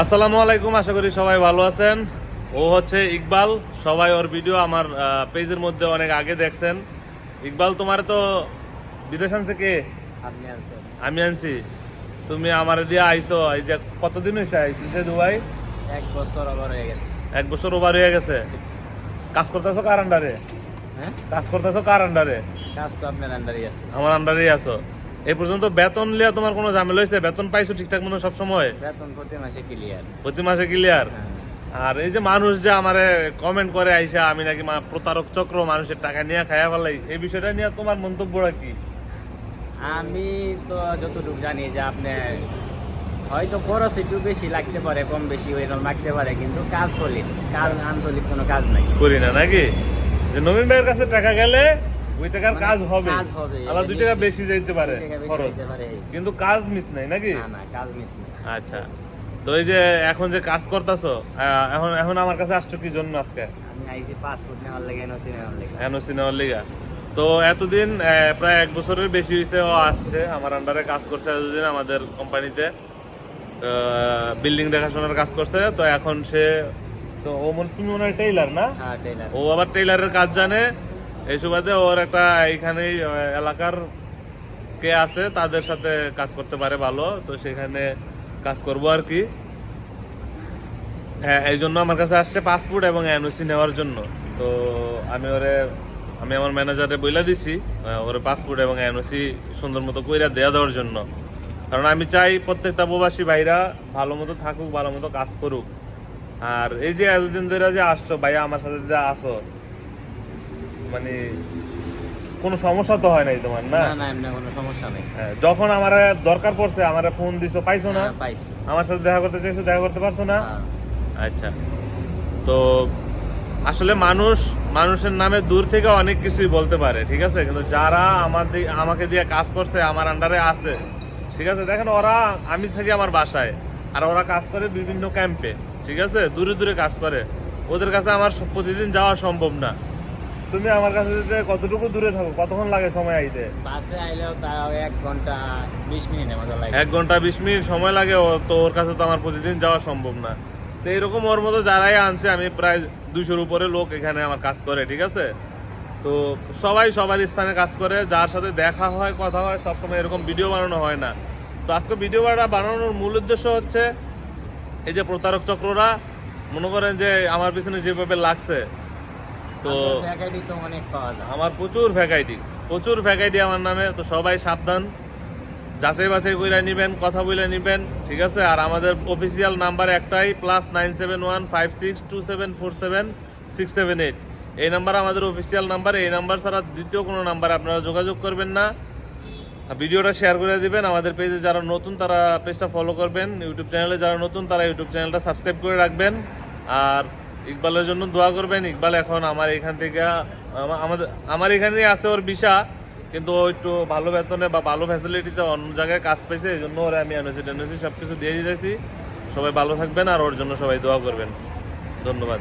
আসসালামু আলাইকুম আশা করি সবাই ভালো আছেন। ও হচ্ছে ইকবাল। সবাই ওর ভিডিও আমার পেজের মধ্যে অনেক আগে দেখছেন। ইকবাল তোমার তো বিদেশ আনছে কে? আমি আনছি। তুমি আমার দিয়ে আইছো। এই যে কতদিন হয়েছে আইছি যে দুবাই? এক বছর ওভার হয়ে গেছে। এক বছর ওভার হয়ে গেছে। কাজ করতেছো কার আন্ডারে হ্যাঁ? কাজ করতেছো কার আন্ডারে কাজ তো আপনার আন্ডারই আছে। আমার আন্ডারেই আছো। এই পর্যন্ত বেতন লিয়া তোমার কোনো ঝামেলা হয়েছে বেতন পাইছো ঠিকঠাক মতো সবসময়? বেতন প্রতি মাসে ক্লিয়ার প্রতি মাসে ক্লিয়ার আর এই যে মানুষ যে আমারে কমেন্ট করে আইসা আমি নাকি মা প্রতারক চক্র মানুষের টাকা নিয়ে খাইয়া ফেলাই এই বিষয়টা নিয়ে তোমার মন্তব্যটা কি? আমি তো যতটুকু জানি যে আপনি হয়তো খরচ একটু বেশি লাগতে পারে কম বেশি ওই ওইরকম লাগতে পারে কিন্তু কাজ সলিড কাজ আনসলিড কোনো কাজ নাই। করি না নাকি? যে নবীন ভাইয়ের কাছে টাকা গেলে ওই টাকার মানে কাজ হবে। কাজ হবে, আলাদা দুই টাকা বেশি যাইতে পারে খরচ। কিন্তু কাজ মিস নাই নাকি? না না কাজ মিস নেই। আচ্ছা। তো এই যে এখন যে কাজ করতেছো এখন এখন আমার কাছে আসছো কি জন্য আজকে? আমি আইসি পাসপোর্ট নেওয়ার লেগে এনওসি নেওয়ার লেগে। এনওসি নেওয়ার লিগা। তো এতদিন প্রায় এক বছরের বেশি হয়েছে ও আসছে আমার আন্ডারে কাজ করছে এতদিন আমাদের কোম্পানিতে বিল্ডিং দেখাশোনার কাজ করছে তো এখন সে তো ও মনে তুমি মনে হয় টেইলার না? হ্যাঁ ও আবার টেইলারের কাজ জানে এই সুবাদে ওর একটা এইখানেই এলাকার কে আছে, তাদের সাথে কাজ করতে পারে ভালো, তো সেখানে কাজ করব আর কি। হ্যাঁ এই জন্য আমার কাছে আসছে পাসপোর্ট এবং এনওসি নেওয়ার জন্য। তো আমি ওরে, আমি আমার ম্যানেজারে বইলা দিছি ওরে পাসপোর্ট এবং এনওসি সুন্দর মতো কইরা দেয়া দেওয়ার জন্য। কারণ আমি চাই প্রত্যেকটা প্রবাসী ভাইরা ভালো মতো থাকুক, ভালো মতো কাজ করুক। আর এই যে এতদিন ধরে যে আসছো, ভাইয়া আমার সাথে যে আসো মানে কোনো সমস্যা তো হয় নাই তোমার না? না না কোনো সমস্যা নেই। হ্যাঁ, যখন আমার দরকার পড়ছে আমার ফোন দিছো পাইছো না? হ্যাঁ, পাইছি। আমার সাথে দেখা করতে চাইছো দেখা করতে পারছ না? হ্যাঁ। আচ্ছা। তো আসলে মানুষ মানুষের নামে দূর থেকে অনেক কিছুই বলতে পারে ঠিক আছে? কিন্তু যারা আমাদের আমাকে দিয়ে কাজ করছে আমার আন্ডারে আছে ঠিক আছে? দেখেন ওরা আমি থাকি আমার বাসায় আর ওরা কাজ করে বিভিন্ন ক্যাম্পে ঠিক আছে? দূরে দূরে কাজ করে। ওদের কাছে আমার প্রতিদিন যাওয়া সম্ভব না। তুমি আমার কাছে যেতে কতটুকু দূরে থাকো কতক্ষণ লাগে সময় আইতে? বাসে আইলেও তাও এক ঘণ্টা বিশ মিনিটের মতো লাগে। এক ঘণ্টা বিশ মিনিট সময় লাগে ও তো ওর কাছে তো আমার প্রতিদিন যাওয়া সম্ভব না। তো এরকম ওর মতো যারাই আনছে আমি প্রায় দুইশোর উপরে লোক এখানে আমার কাজ করে ঠিক আছে? তো সবাই সবার স্থানে কাজ করে যার সাথে দেখা হয় কথা হয় সবসময় এরকম ভিডিও বানানো হয় না। তো আজকে ভিডিও বানানোর মূল উদ্দেশ্য হচ্ছে এই যে প্রতারক চক্ররা মনে করেন যে আমার পিছনে যেভাবে লাগছে তো তো অনেক পাওয়া যায়। আমার প্রচুর ফ্যাকাইটি প্রচুর ফ্যাকাইটি আমার নামে তো সবাই সাবধান। যাচাই বাছাই কইরা নিবেন কথা বলে নিবেন ঠিক আছে? আর আমাদের অফিসিয়াল নাম্বার একটাই plus nine seven one five six two seven four seven six seven eight এই নাম্বার আমাদের অফিসিয়াল নাম্বার এই নাম্বার ছাড়া দ্বিতীয় কোনো নাম্বারে আপনারা যোগাযোগ করবেন না। ভিডিওটা শেয়ার করে দিবেন আমাদের পেজে যারা নতুন তারা পেজটা ফলো করবেন ইউটিউব চ্যানেলে যারা নতুন তারা ইউটিউব চ্যানেলটা সাবস্ক্রাইব করে রাখবেন। আর ইকবালের জন্য দোয়া করবেন। ইকবাল এখন আমার এখান থেকে আমাদের আমার এখানেই আছে ওর বিশা কিন্তু ও একটু ভালো বেতনে বা ভালো ফ্যাসিলিটিতে অন্য জায়গায় কাজ পাইছে, এই জন্য ওরা আমি এনএসি টেনএসি সব কিছু দিয়ে দিতেছি। সবাই ভালো থাকবেন আর ওর জন্য সবাই দোয়া করবেন। ধন্যবাদ।